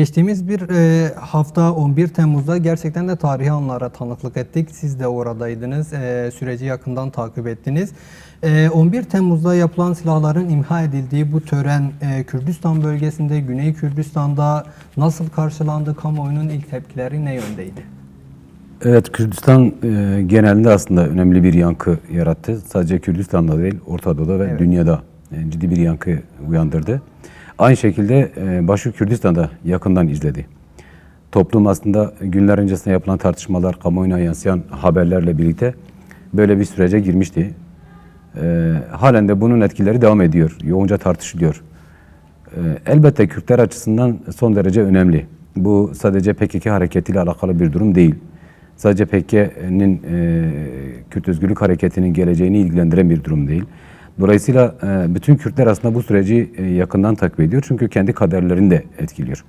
Geçtiğimiz bir e, hafta 11 Temmuz'da gerçekten de tarihi anlara tanıklık ettik. Siz de oradaydınız, e, süreci yakından takip ettiniz. E, 11 Temmuz'da yapılan silahların imha edildiği bu tören e, Kürdistan bölgesinde, Güney Kürdistan'da nasıl karşılandı? Kamuoyunun ilk tepkileri ne yöndeydi? Evet, Kürdistan e, genelinde aslında önemli bir yankı yarattı. Sadece Kürdistan'da değil, Orta Doğu'da ve Evet. dünyada e, ciddi bir yankı uyandırdı. Aynı şekilde e, Başka Kürdistan'da yakından izledi. Toplum aslında günler öncesinde yapılan tartışmalar, kamuoyuna yansıyan haberlerle birlikte böyle bir sürece girmişti. E, halen de bunun etkileri devam ediyor, yoğunca tartışılıyor. Ee, Elbette Kürtler açısından son derece önemli. Bu sadece PKK hareketiyle alakalı bir durum değil. Sadece PKK'nin e, Kürt Özgürlük Hareketi'nin geleceğini ilgilendiren bir durum değil. Dolayısıyla e, bütün Kürtler aslında bu süreci e, yakından takip ediyor. Çünkü kendi kaderlerini de etkiliyor.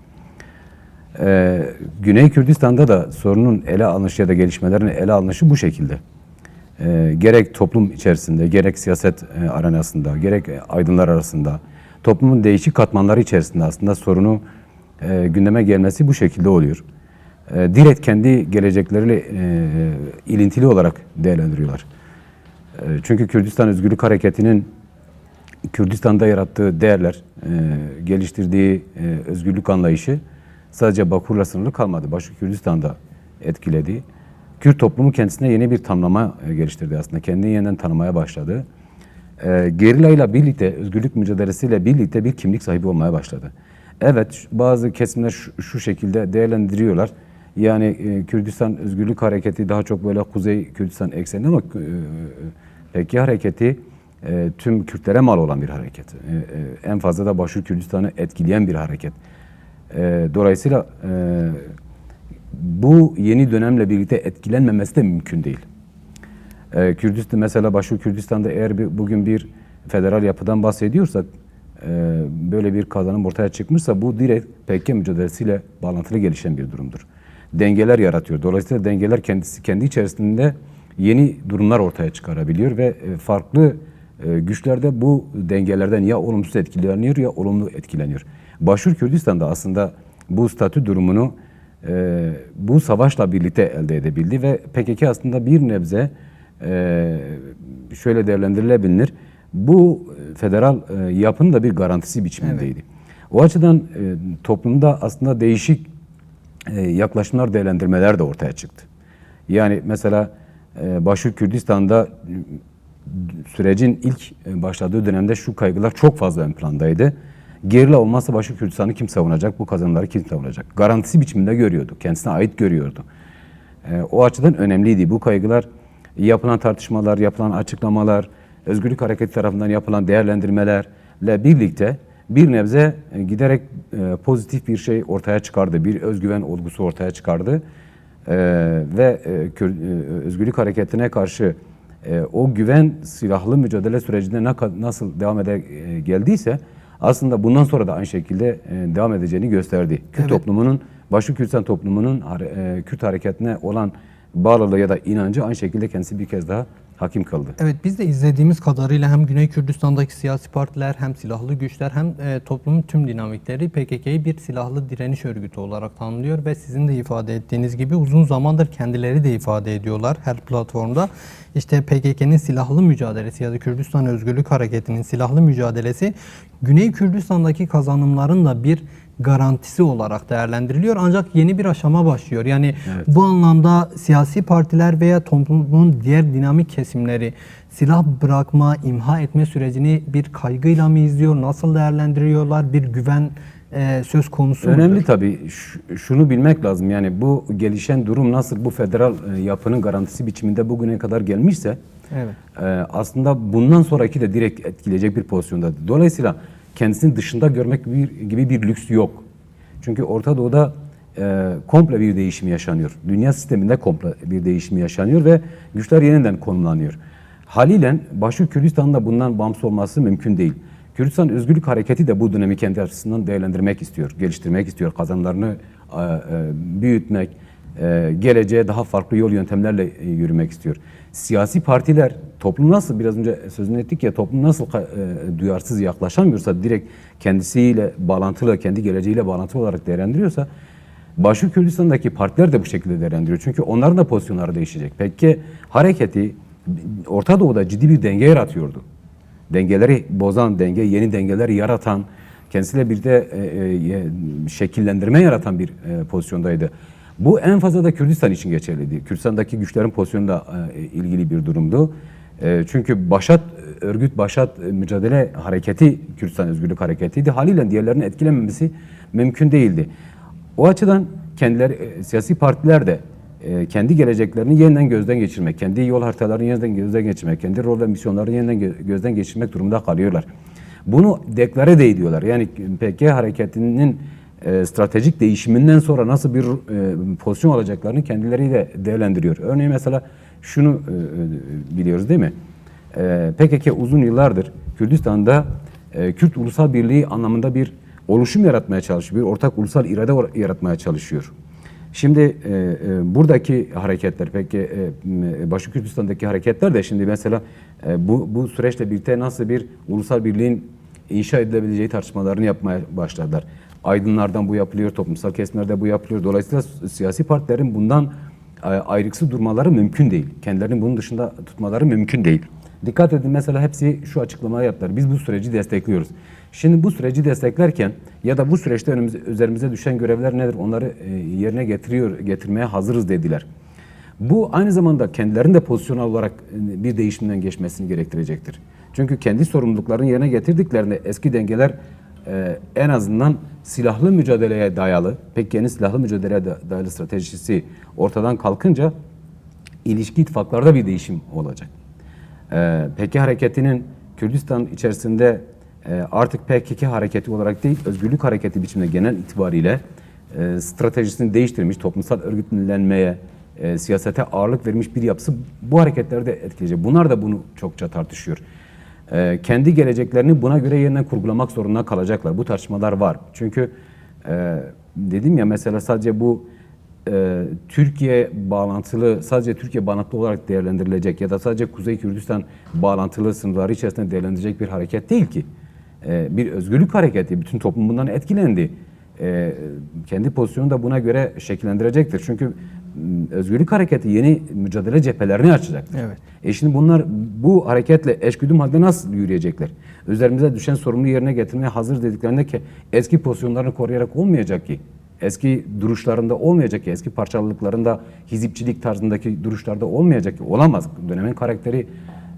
Ee, Güney Kürdistan'da da sorunun ele alınışı ya da gelişmelerin ele alınışı bu şekilde. Gerek toplum içerisinde, gerek siyaset e, arenasında, gerek e, aydınlar arasında, toplumun değişik katmanları içerisinde aslında sorunu e, gündeme gelmesi bu şekilde oluyor. E, direkt kendi gelecekleriyle e, ilintili olarak değerlendiriyorlar. E, çünkü Kürdistan Özgürlük Hareketi'nin Kürdistan'da yarattığı değerler, e, geliştirdiği e, özgürlük anlayışı sadece Bakur'la sınırlı kalmadı. Başka Kürdistan'da etkiledi. Kürt toplumu kendisine yeni bir tanımlama e, geliştirdi aslında. Kendini yeniden tanımaya başladı. Gerillayla birlikte, özgürlük mücadelesiyle birlikte bir kimlik sahibi olmaya başladı. Evet, bazı kesimler şu şekilde değerlendiriyorlar. Yani e, Kürdistan Özgürlük Hareketi daha çok böyle Kuzey Kürdistan ekseninde ama e, PKK hareketi e, tüm Kürtlere mal olan bir hareket. E, e, en fazla da Başur Kürdistan'ı etkileyen bir hareket. E, dolayısıyla e, bu yeni dönemle birlikte etkilenmemesi de mümkün değil. E, Kürdistan mesela Başur Kürdistan'da eğer bir, bugün bir federal yapıdan bahsediyorsak e, böyle bir kazanım ortaya çıkmışsa bu direkt PKK mücadelesiyle bağlantılı gelişen bir durumdur. Dengeler yaratıyor. Dolayısıyla dengeler kendisi kendi içerisinde yeni durumlar ortaya çıkarabiliyor ve e, farklı e, güçler de bu dengelerden ya olumsuz etkileniyor ya olumlu etkileniyor. Başur Kürdistan'da aslında bu statü durumunu e, bu savaşla birlikte elde edebildi ve PKK aslında bir nebze e, şöyle değerlendirilebilir. Bu e, federal e, yapının da bir garantisi biçimindeydi. O açıdan e, toplumda aslında değişik e, yaklaşımlar, değerlendirmeler de ortaya çıktı. Yani mesela e, Kürdistan'da e, sürecin ilk e, başladığı dönemde şu kaygılar çok fazla ön plandaydı. Gerilla olmazsa Başur Kürdistan'ı kim savunacak, bu kazanımları kim savunacak? Garantisi biçiminde görüyordu, kendisine ait görüyordu. O açıdan önemliydi. Bu kaygılar yapılan tartışmalar, yapılan açıklamalar, Özgürlük Hareketi tarafından yapılan değerlendirmelerle birlikte bir nebze e, giderek e, pozitif bir şey ortaya çıkardı. Bir özgüven olgusu ortaya çıkardı. E, ve Özgürlük Hareketi'ne karşı o güven silahlı mücadele sürecinde nasıl devam ede geldiyse aslında bundan sonra da aynı şekilde devam edeceğini gösterdi. Kürt Evet. toplumunun, Başka Kürtistan toplumunun Kürt hareketine olan bağlılığı ya da inancı aynı şekilde kendisi bir kez daha hakim kıldı. Evet biz de izlediğimiz kadarıyla hem Güney Kürdistan'daki siyasi partiler hem silahlı güçler hem e, toplumun tüm dinamikleri PKK'yı bir silahlı direniş örgütü olarak tanımlıyor ve sizin de ifade ettiğiniz gibi uzun zamandır kendileri de ifade ediyorlar her platformda. İşte PKK'nın silahlı mücadelesi ya da Kürdistan Özgürlük Hareketi'nin silahlı mücadelesi Güney Kürdistan'daki kazanımların da bir garantisi olarak değerlendiriliyor ancak yeni bir aşama başlıyor. Yani bu anlamda siyasi partiler veya toplumun diğer dinamik kesimleri silah bırakma, imha etme sürecini bir kaygıyla mı izliyor, nasıl değerlendiriyorlar, bir güven e, söz konusu mudur? Önemli tabii. Ş- şunu bilmek lazım. Yani bu gelişen durum nasıl bu federal e, yapının garantisi biçiminde bugüne kadar gelmişse Evet. e, aslında bundan sonraki de direkt etkileyecek bir pozisyonda. Dolayısıyla kendisini dışında görmek gibi bir lüks yok. Çünkü Orta Doğu'da e, komple bir değişim yaşanıyor. Dünya sisteminde komple bir değişim yaşanıyor ve güçler yeniden konumlanıyor. Haliyle Başur Kürdistan'ın da bundan bağımsız olması mümkün değil. Kürdistan Özgürlük Hareketi de bu dönemi kendi açısından değerlendirmek istiyor, geliştirmek istiyor, kazanımlarını e, e, büyütmek, e, geleceğe daha farklı yol yöntemlerle e, yürümek istiyor. Siyasi partiler toplum nasıl biraz önce sözünü ettik ya toplum nasıl e, duyarsız yaklaşamıyorsa direkt kendisiyle bağlantılı kendi geleceğiyle bağlantılı olarak değerlendiriyorsa Başka Kürdistan'daki partiler de bu şekilde değerlendiriyor. Çünkü onların da pozisyonları değişecek. Peki hareketi Orta Doğu'da ciddi bir denge yaratıyordu. Dengeleri bozan, denge yeni dengeler yaratan, kendisiyle birlikte e, e, şekillendirme yaratan bir e, pozisyondaydı. Bu en fazla da Kürdistan için geçerliydi. Kürdistan'daki güçlerin pozisyonuyla e, ilgili bir durumdu. E, çünkü Başat, örgüt Başat e, mücadele hareketi Kürdistan Özgürlük Hareketi'ydi. Haliyle diğerlerinin etkilememesi mümkün değildi. O açıdan kendileri e, siyasi partiler de e, kendi geleceklerini yeniden gözden geçirmek, kendi yol haritalarını yeniden gözden geçirmek, kendi rol ve misyonlarını yeniden gö- gözden geçirmek durumunda kalıyorlar. Bunu deklare de ediyorlar. Yani PKK hareketinin e, stratejik değişiminden sonra nasıl bir e, pozisyon alacaklarını kendileri de değerlendiriyor. Örneğin mesela şunu e, e, biliyoruz değil mi? E, PKK uzun yıllardır Kürdistan'da e, Kürt Ulusal Birliği anlamında bir oluşum yaratmaya çalışıyor. Bir ortak ulusal irade yaratmaya çalışıyor. Şimdi e, e, buradaki hareketler peki e, m- Başka Kürdistan'daki hareketler de şimdi mesela e, bu bu süreçle birlikte nasıl bir ulusal birliğin inşa edilebileceği tartışmalarını yapmaya başladılar. Aydınlardan bu yapılıyor, toplumsal kesimlerde bu yapılıyor. Dolayısıyla siyasi partilerin bundan e, ayrıksız durmaları mümkün değil. Kendilerini bunun dışında tutmaları mümkün değil. Dikkat edin mesela hepsi şu açıklamayı yaptılar. Biz bu süreci destekliyoruz. Şimdi bu süreci desteklerken ya da bu süreçte önümüze, üzerimize düşen görevler nedir? Onları e, yerine getiriyor, getirmeye hazırız dediler. Bu aynı zamanda kendilerinin de pozisyonel olarak e, bir değişimden geçmesini gerektirecektir. Çünkü kendi sorumluluklarını yerine getirdiklerinde eski dengeler e, en azından silahlı mücadeleye dayalı, yeni silahlı mücadeleye da- dayalı stratejisi ortadan kalkınca ilişki ittifaklarda bir değişim olacak. Ee, PKK hareketinin Kürdistan içerisinde e, artık PKK hareketi olarak değil, özgürlük hareketi biçiminde genel itibariyle e, stratejisini değiştirmiş, toplumsal örgütlenmeye, e, siyasete ağırlık vermiş bir yapısı bu hareketleri de etkileyecek. Bunlar da bunu çokça tartışıyor. E, kendi geleceklerini buna göre yeniden kurgulamak zorunda kalacaklar. Bu tartışmalar var. Çünkü e, dedim ya mesela sadece bu e, Türkiye bağlantılı, sadece Türkiye bağlantılı olarak değerlendirilecek ya da sadece Kuzey Kürdistan bağlantılı sınırları içerisinde değerlendirilecek bir hareket değil ki. E, bir özgürlük hareketi, bütün toplum bundan etkilendi. Kendi pozisyonunu da buna göre şekillendirecektir. Çünkü özgürlük hareketi yeni mücadele cephelerini açacak. Evet. E şimdi bunlar bu hareketle eşgüdüm halde nasıl yürüyecekler? Üzerimize düşen sorumluluğu yerine getirmeye hazır dediklerinde ki eski pozisyonlarını koruyarak olmayacak ki. Eski duruşlarında olmayacak ki, eski parçalılıklarında, hizipçilik tarzındaki duruşlarda olmayacak ki. Olamaz. Dönemin karakteri,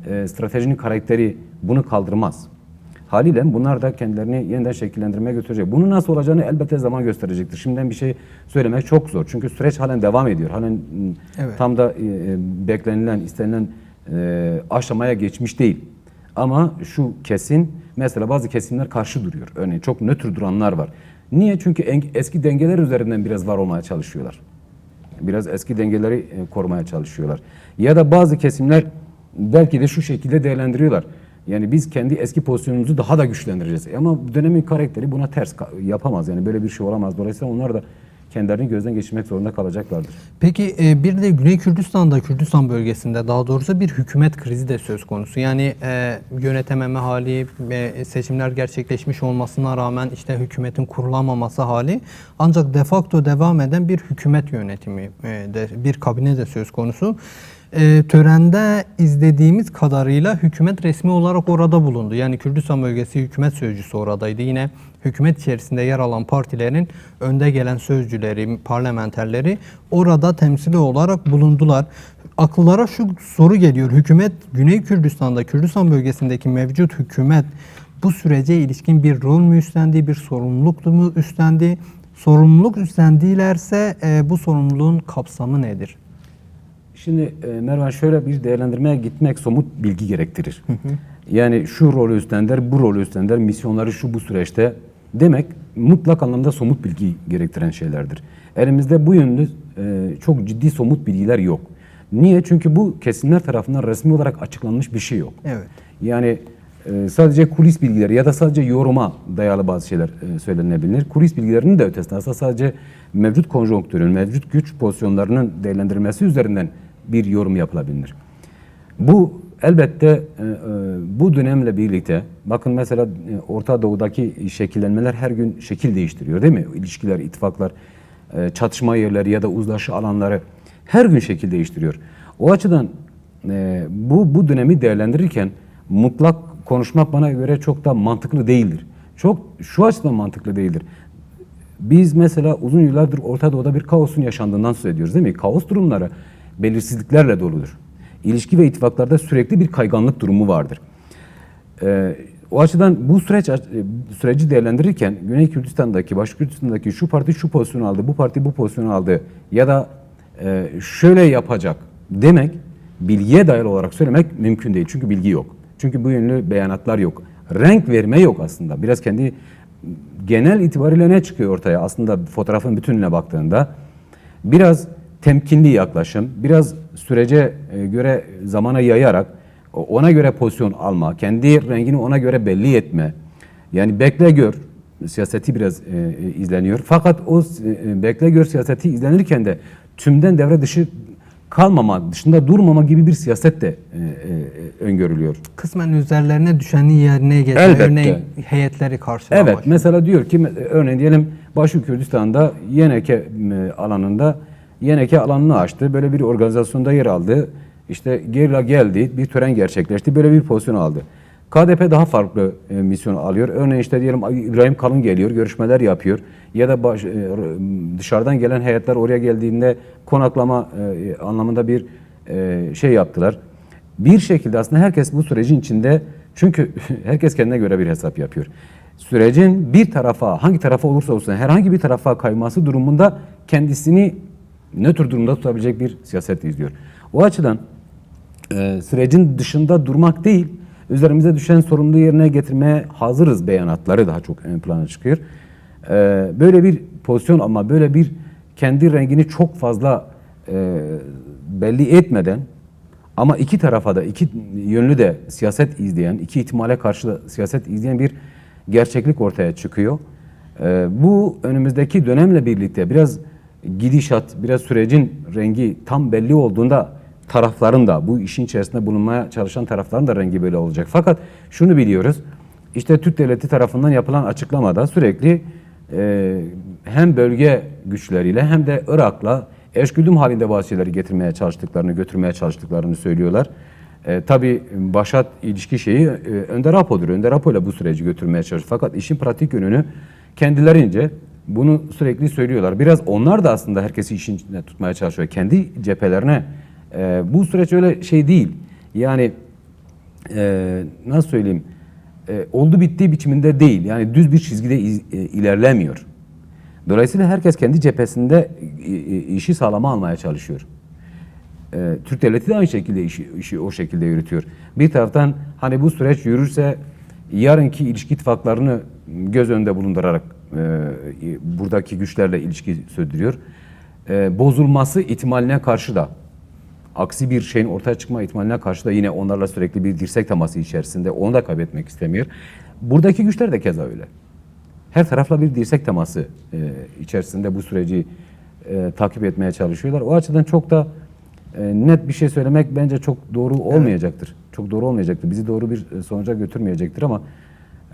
e, stratejinin karakteri bunu kaldırmaz. Haliyle bunlar da kendilerini yeniden şekillendirmeye götürecek. Bunun nasıl olacağını elbette zaman gösterecektir. Şimdiden bir şey söylemek çok zor. Çünkü süreç halen devam ediyor. Halen m, Evet. tam da e, beklenilen, istenilen e, aşamaya geçmiş değil. Ama şu kesin, mesela bazı kesimler karşı duruyor. Örneğin çok nötr duranlar var. Niye? Çünkü en- eski dengeler üzerinden biraz var olmaya çalışıyorlar. Biraz eski dengeleri e, korumaya çalışıyorlar. Ya da bazı kesimler belki de şu şekilde değerlendiriyorlar. Yani biz kendi eski pozisyonumuzu daha da güçlendireceğiz. Ama dönemin karakteri buna ters yapamaz. Yani böyle bir şey olamaz. Dolayısıyla onlar da kendilerini gözden geçirmek zorunda kalacaklardır. Peki e, bir de Güney Kürdistan'da, Kürdistan bölgesinde daha doğrusu bir hükümet krizi de söz konusu. Yani e, yönetememe hali seçimler gerçekleşmiş olmasına rağmen işte hükümetin kurulamaması hali ancak de facto devam eden bir hükümet yönetimi e, bir kabine de söz konusu. E, törende izlediğimiz kadarıyla hükümet resmi olarak orada bulundu. Yani Kürdistan bölgesi hükümet sözcüsü oradaydı. Yine hükümet içerisinde yer alan partilerin önde gelen sözcüleri, parlamenterleri orada temsili olarak bulundular. Akıllara şu soru geliyor. Hükümet Güney Kürdistan'da, Kürdistan bölgesindeki mevcut hükümet bu sürece ilişkin bir rol mü üstlendi, bir sorumluluk mu üstlendi? Sorumluluk üstlendilerse e, bu sorumluluğun kapsamı nedir? Şimdi e, Mervan şöyle bir değerlendirmeye gitmek somut bilgi gerektirir. Yani şu rolü üstlendiler, bu rolü üstlendiler, misyonları şu bu süreçte demek mutlak anlamda somut bilgi gerektiren şeylerdir. Elimizde bu yönlü e, çok ciddi somut bilgiler yok. Niye? Çünkü bu kesimler tarafından resmi olarak açıklanmış bir şey yok. Evet. Yani e, sadece kulis bilgileri ya da sadece yoruma dayalı bazı şeyler e, söylenebilir. Kulis bilgilerinin de ötesinde aslında sadece mevcut konjonktürün, mevcut güç pozisyonlarının değerlendirilmesi üzerinden bir yorum yapılabilir. Bu elbette e, e, bu dönemle birlikte bakın mesela e, Orta Doğu'daki şekillenmeler her gün şekil değiştiriyor değil mi? İlişkiler, ittifaklar, çatışma yerleri ya da uzlaşı alanları her gün şekil değiştiriyor. O açıdan bu bu dönemi değerlendirirken mutlak konuşmak bana göre çok da mantıklı değildir. Çok şu açıdan mantıklı değildir. Biz mesela uzun yıllardır Orta Doğu'da bir kaosun yaşandığından söz ediyoruz değil mi? Kaos durumları belirsizliklerle doludur. İlişki ve ittifaklarda sürekli bir kayganlık durumu vardır. Ee, o açıdan bu süreç e, süreci değerlendirirken Güney Kürdistan'daki, Baş Kürdistan'daki şu parti şu pozisyonu aldı, bu parti bu pozisyonu aldı ya da e, şöyle yapacak demek bilgiye dayalı olarak söylemek mümkün değil. Çünkü bilgi yok. Çünkü bu yönlü beyanatlar yok. Renk verme yok aslında. Biraz kendi genel itibariyle ne çıkıyor ortaya? Aslında fotoğrafın bütününe baktığında biraz temkinli yaklaşım, biraz sürece e, göre zamana yayarak ona göre pozisyon alma, kendi rengini ona göre belli etme. Yani bekle gör siyaseti biraz e, e, izleniyor. Fakat o e, bekle gör siyaseti izlenirken de tümden devre dışı kalmama, dışında durmama gibi bir siyaset de e, e, öngörülüyor. Kısmen üzerlerine düşeni yerine getirme, Elbette. örneğin heyetleri karşılama. Evet, mesela diyor ki örneğin diyelim Başu Kürdistan'da Yeneke e, alanında Yeneke alanını açtı. Böyle bir organizasyonda yer aldı. İşte gerilla geldi, bir tören gerçekleşti. Böyle bir pozisyon aldı. KDP daha farklı e, misyon alıyor. Örneğin işte diyelim İbrahim Kalın geliyor, görüşmeler yapıyor. Ya da baş- e, dışarıdan gelen heyetler oraya geldiğinde konaklama e, anlamında bir e, şey yaptılar. Bir şekilde aslında herkes bu sürecin içinde çünkü herkes kendine göre bir hesap yapıyor. Sürecin bir tarafa, hangi tarafa olursa olsun herhangi bir tarafa kayması durumunda kendisini nötr durumda tutabilecek bir siyaset izliyor. O açıdan e, sürecin dışında durmak değil, üzerimize düşen sorumluluğu yerine getirmeye hazırız beyanatları daha çok ön plana çıkıyor. E, böyle bir pozisyon ama böyle bir kendi rengini çok fazla e, belli etmeden ama iki tarafa da iki yönlü de siyaset izleyen, iki ihtimale karşı da siyaset izleyen bir gerçeklik ortaya çıkıyor. Ee, bu önümüzdeki dönemle birlikte biraz gidişat, biraz sürecin rengi tam belli olduğunda tarafların da bu işin içerisinde bulunmaya çalışan tarafların da rengi böyle olacak. Fakat şunu biliyoruz. İşte Türk Devleti tarafından yapılan açıklamada sürekli e, hem bölge güçleriyle hem de Irak'la eşgüdüm halinde bazı şeyleri getirmeye çalıştıklarını, götürmeye çalıştıklarını söylüyorlar. E, tabii Başat ilişki şeyi e, Önder Apo'dur. Önder Apo ile bu süreci götürmeye çalışıyor. Fakat işin pratik yönünü kendilerince bunu sürekli söylüyorlar. Biraz onlar da aslında herkesi işin içinde tutmaya çalışıyor. Kendi cephelerine e, bu süreç öyle şey değil. Yani e, nasıl söyleyeyim e, oldu bittiği biçiminde değil. Yani düz bir çizgide iz- e, ilerlemiyor. Dolayısıyla herkes kendi cephesinde e, e, işi sağlama almaya çalışıyor. E, Türk devleti de aynı şekilde işi, işi o şekilde yürütüyor. Bir taraftan hani bu süreç yürürse yarınki ilişki ittifaklarını göz önünde bulundurarak e, buradaki güçlerle ilişki sürdürüyor. E, bozulması ihtimaline karşı da aksi bir şeyin ortaya çıkma ihtimaline karşı da yine onlarla sürekli bir dirsek teması içerisinde onu da kaybetmek istemiyor. Buradaki güçler de keza öyle. Her tarafla bir dirsek teması e, içerisinde bu süreci e, takip etmeye çalışıyorlar. O açıdan çok da e, net bir şey söylemek bence çok doğru olmayacaktır. Çok doğru olmayacaktır. Bizi doğru bir e, sonuca götürmeyecektir ama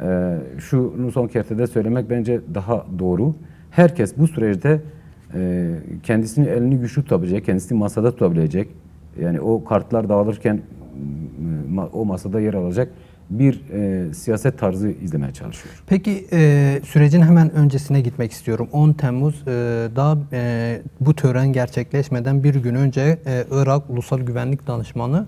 e, şunu son kertede söylemek bence daha doğru. Herkes bu süreçte e, kendisini elini güçlü tutabilecek, kendisini masada tutabilecek. Yani o kartlar dağılırken o masada yer alacak bir e, siyaset tarzı izlemeye çalışıyor. Peki e, sürecin hemen öncesine gitmek istiyorum. 10 Temmuz e, daha e, bu tören gerçekleşmeden bir gün önce e, Irak Ulusal Güvenlik Danışmanı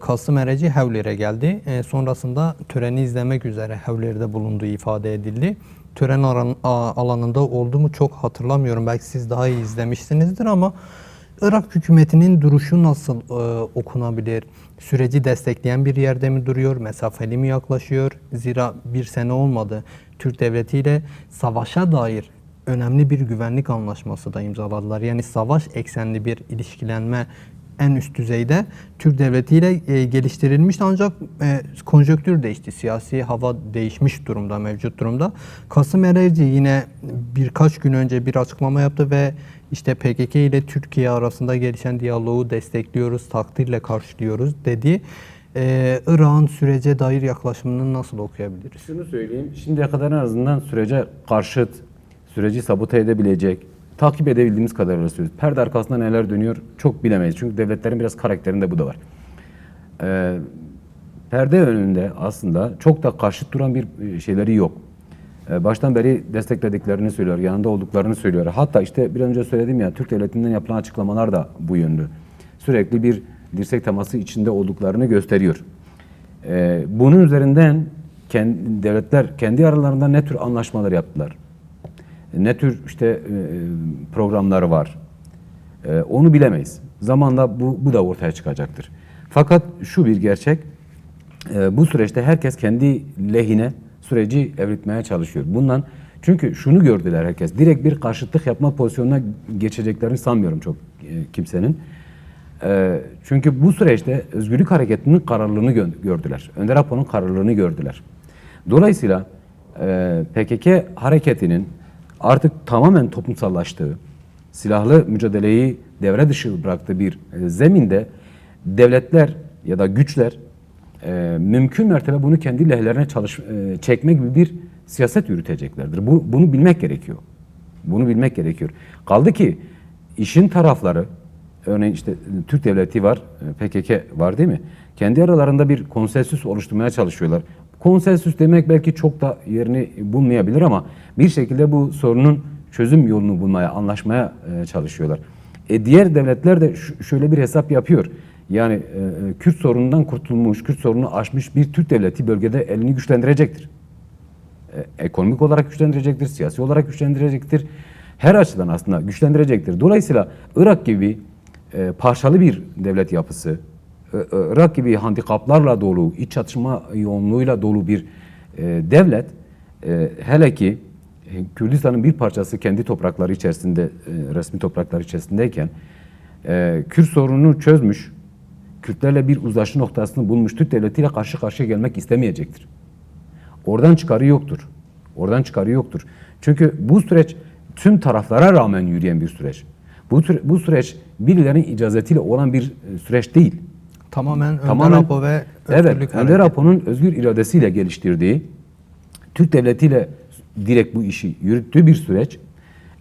Kasım Ereci Hevler'e geldi. E, sonrasında töreni izlemek üzere Hevler'de bulunduğu ifade edildi. Tören alanında oldu mu çok hatırlamıyorum. Belki siz daha iyi izlemişsinizdir ama Irak hükümetinin duruşu nasıl e, okunabilir? Süreci destekleyen bir yerde mi duruyor? Mesafeli mi yaklaşıyor? Zira bir sene olmadı. Türk devleti ile savaşa dair önemli bir güvenlik anlaşması da imzaladılar. Yani savaş eksenli bir ilişkilenme en üst düzeyde Türk devletiyle e, geliştirilmişti ancak e, konjonktür değişti. Siyasi hava değişmiş durumda, mevcut durumda. Kasım Ereğli yine birkaç gün önce bir açıklama yaptı ve işte PKK ile Türkiye arasında gelişen diyaloğu destekliyoruz, takdirle karşılıyoruz dedi. E, Irak'ın sürece dair yaklaşımını nasıl okuyabiliriz? Şunu söyleyeyim. Şimdiye kadar en azından sürece karşıt, süreci sabote edebilecek, takip edebildiğimiz kadarıyla söylüyoruz. Perde arkasında neler dönüyor çok bilemeyiz. Çünkü devletlerin biraz karakterinde bu da var. Ee, perde önünde aslında çok da karşıt duran bir e, şeyleri yok. Ee, baştan beri desteklediklerini söylüyor, yanında olduklarını söylüyor. Hatta işte bir önce söyledim ya Türk devletinden yapılan açıklamalar da bu yönlü. Sürekli bir dirsek teması içinde olduklarını gösteriyor. Ee, bunun üzerinden kendi, devletler kendi aralarında ne tür anlaşmalar yaptılar? Ne tür işte e, programları var? E, onu bilemeyiz. Zamanla bu, bu da ortaya çıkacaktır. Fakat şu bir gerçek, e, bu süreçte herkes kendi lehine süreci evritmeye çalışıyor. Bundan çünkü şunu gördüler herkes, direkt bir karşıtlık yapma pozisyonuna geçeceklerini sanmıyorum çok kimsenin. Çünkü bu süreçte özgürlük hareketinin kararlılığını gö- gördüler. Önder Apo'nun kararlılığını gördüler. Dolayısıyla PKK hareketinin artık tamamen toplumsallaştığı, silahlı mücadeleyi devre dışı bıraktığı bir e, zeminde devletler ya da güçler e, mümkün mertebe bunu kendi lehlerine çalış, e, çekme gibi bir siyaset yürüteceklerdir. Bu, bunu bilmek gerekiyor. Bunu bilmek gerekiyor. Kaldı ki işin tarafları, örneğin işte Türk devleti var, e, PKK var değil mi? Kendi aralarında bir konsensüs oluşturmaya çalışıyorlar. Konsensüs demek belki çok da yerini bulmayabilir ama bir şekilde bu sorunun çözüm yolunu bulmaya, anlaşmaya e, çalışıyorlar. E, diğer devletler de şöyle bir hesap yapıyor. Yani e, e, Kürt sorunundan kurtulmuş, Kürt sorununu aşmış bir Türk devleti bölgede elini güçlendirecektir. Ekonomik olarak güçlendirecektir, siyasi olarak güçlendirecektir. Her açıdan aslında güçlendirecektir. Dolayısıyla Irak gibi parçalı bir devlet yapısı, Irak gibi handikaplarla dolu, iç çatışma yoğunluğuyla dolu bir e, devlet, e, hele ki e, Kürdistan'ın bir parçası kendi toprakları içerisinde, e, resmi toprakları içerisindeyken, e, Kürt sorununu çözmüş, Kürtlerle bir uzlaşı noktasını bulmuş Türk devletiyle karşı karşıya gelmek istemeyecektir. Oradan çıkarı yoktur. Oradan çıkarı yoktur. Çünkü bu süreç tüm taraflara rağmen yürüyen bir süreç. Bu, bu süreç birilerinin icazetiyle olan bir e, süreç değil. Tamamen Önder Tamamen- Apo ve Evet, Özgürlük Önder. Apo'nun özgür iradesiyle geliştirdiği, Türk devletiyle direkt bu işi yürüttüğü bir süreç.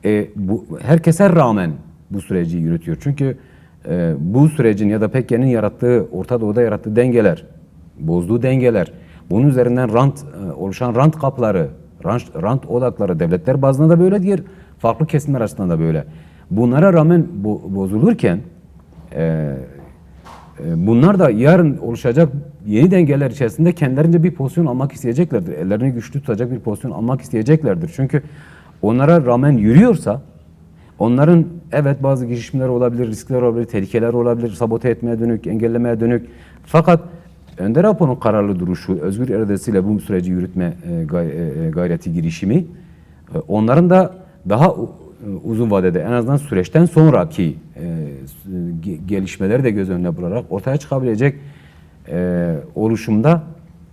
E, bu herkese rağmen bu süreci yürütüyor. Çünkü e, bu sürecin ya da PKK'nın yarattığı, Orta Doğu'da yarattığı dengeler, bozduğu dengeler, bunun üzerinden rant e, oluşan rant kapları, rant, rant odakları devletler bazında da böyle, diğer farklı kesimler arasında da böyle. Bunlara rağmen bo- bozulurken e, Bunlar da yarın oluşacak yeni dengeler içerisinde kendilerince bir pozisyon almak isteyeceklerdir. Ellerini güçlü tutacak bir pozisyon almak isteyeceklerdir. Çünkü onlara rağmen yürüyorsa onların evet bazı girişimler olabilir, riskler olabilir, tehlikeler olabilir, sabote etmeye dönük, engellemeye dönük. Fakat Önder Apo'nun kararlı duruşu, özgür iradesiyle bu süreci yürütme e, e, gayreti girişimi e, onların da daha uzun vadede en azından süreçten sonraki e, gelişmeleri de göz önüne bularak ortaya çıkabilecek e, oluşumda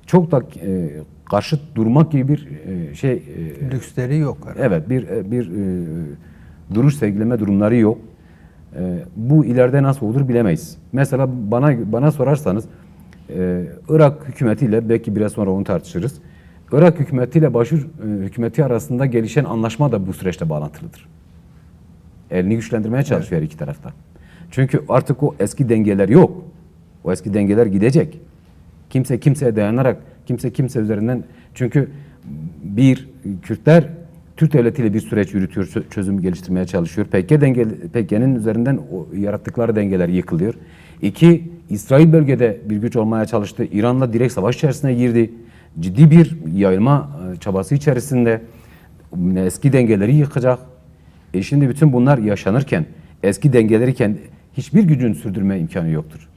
çok da e, karşıt durmak gibi bir e, şey e, Lüksleri yok. herhalde. Evet bir bir e, duruş sergileme durumları yok. E, bu ileride nasıl olur bilemeyiz. Mesela bana bana sorarsanız e, Irak hükümetiyle belki biraz sonra onu tartışırız. Irak hükümetiyle Başur e, hükümeti arasında gelişen anlaşma da bu süreçte bağlantılıdır. Elini güçlendirmeye çalışıyor her iki tarafta. Çünkü artık o eski dengeler yok. O eski dengeler gidecek. Kimse kimseye dayanarak, kimse kimse üzerinden çünkü bir Kürtler Türk devletiyle bir süreç yürütüyor, çö- çözüm geliştirmeye çalışıyor. PKK denge, PKK'nın üzerinden o yarattıkları dengeler yıkılıyor. İki, İsrail bölgede bir güç olmaya çalıştı. İran'la direkt savaş içerisine girdi. Ciddi bir yayılma e, çabası içerisinde eski dengeleri yıkacak. E şimdi bütün bunlar yaşanırken, eski dengeleri kendi, hiçbir gücün sürdürme imkanı yoktur.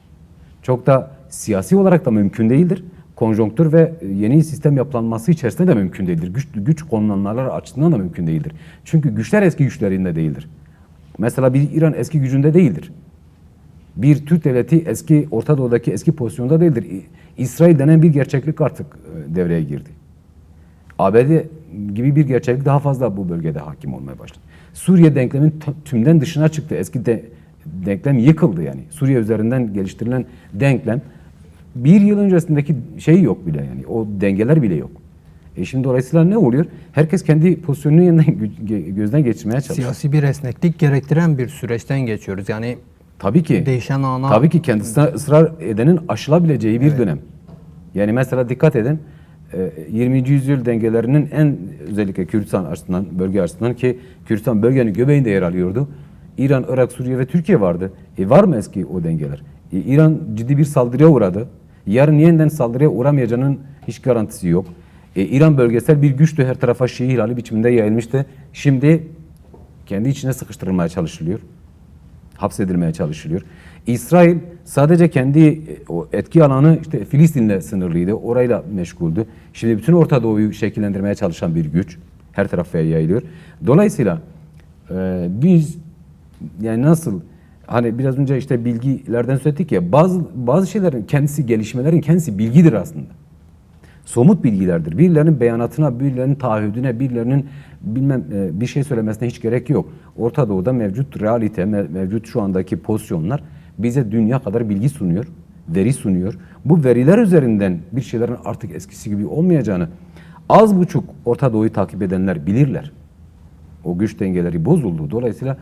Çok da siyasi olarak da mümkün değildir. Konjonktür ve yeni sistem yapılanması içerisinde de mümkün değildir. Güç, güç konumlanmaları açısından da mümkün değildir. Çünkü güçler eski güçlerinde değildir. Mesela bir İran eski gücünde değildir. Bir Türk devleti eski Orta Doğu'daki eski pozisyonda değildir. İsrail denen bir gerçeklik artık e, devreye girdi. ABD gibi bir gerçeklik daha fazla bu bölgede hakim olmaya başladı. Suriye denklemin tümden dışına çıktı. Eski de, denklem yıkıldı yani. Suriye üzerinden geliştirilen denklem bir yıl öncesindeki şey yok bile yani. O dengeler bile yok. E şimdi dolayısıyla ne oluyor? Herkes kendi pozisyonunu yeniden gözden geçirmeye çalışıyor. Siyasi bir esneklik gerektiren bir süreçten geçiyoruz. Yani Tabii ki. Değişen ana- Tabii ki kendisine ısrar edenin aşılabileceği bir dönem. Yani mesela dikkat edin. e, 20. yüzyıl dengelerinin en özellikle Kürdistan açısından, bölge açısından ki Kürdistan bölgenin göbeğinde yer alıyordu. İran, Irak, Suriye ve Türkiye vardı. E var mı eski o dengeler? E, İran ciddi bir saldırıya uğradı. Yarın yeniden saldırıya uğramayacağının hiç garantisi yok. E, İran bölgesel bir güçtü her tarafa Şii hilali biçiminde yayılmıştı. Şimdi kendi içine sıkıştırılmaya çalışılıyor hapsedilmeye çalışılıyor. İsrail sadece kendi e, o etki alanı işte Filistin'le sınırlıydı. Orayla meşguldü. Şimdi bütün Orta Doğu'yu şekillendirmeye çalışan bir güç her tarafa yayılıyor. Dolayısıyla e, biz yani nasıl hani biraz önce işte bilgilerden söyledik ya bazı bazı şeylerin kendisi gelişmelerin kendisi bilgidir aslında somut bilgilerdir. Birilerinin beyanatına, birilerinin taahhüdüne, birilerinin bilmem e, bir şey söylemesine hiç gerek yok. Orta Doğu'da mevcut realite, me- mevcut şu andaki pozisyonlar bize dünya kadar bilgi sunuyor, veri sunuyor. Bu veriler üzerinden bir şeylerin artık eskisi gibi olmayacağını az buçuk Orta Doğu'yu takip edenler bilirler. O güç dengeleri bozuldu. Dolayısıyla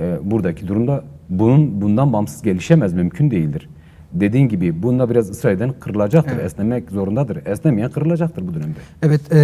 e, buradaki durumda bunun bundan bağımsız gelişemez, mümkün değildir. Dediğin gibi bunda biraz ısrar eden kırılacaktır, esnemek zorundadır. Esnemeyen kırılacaktır bu dönemde. evet e,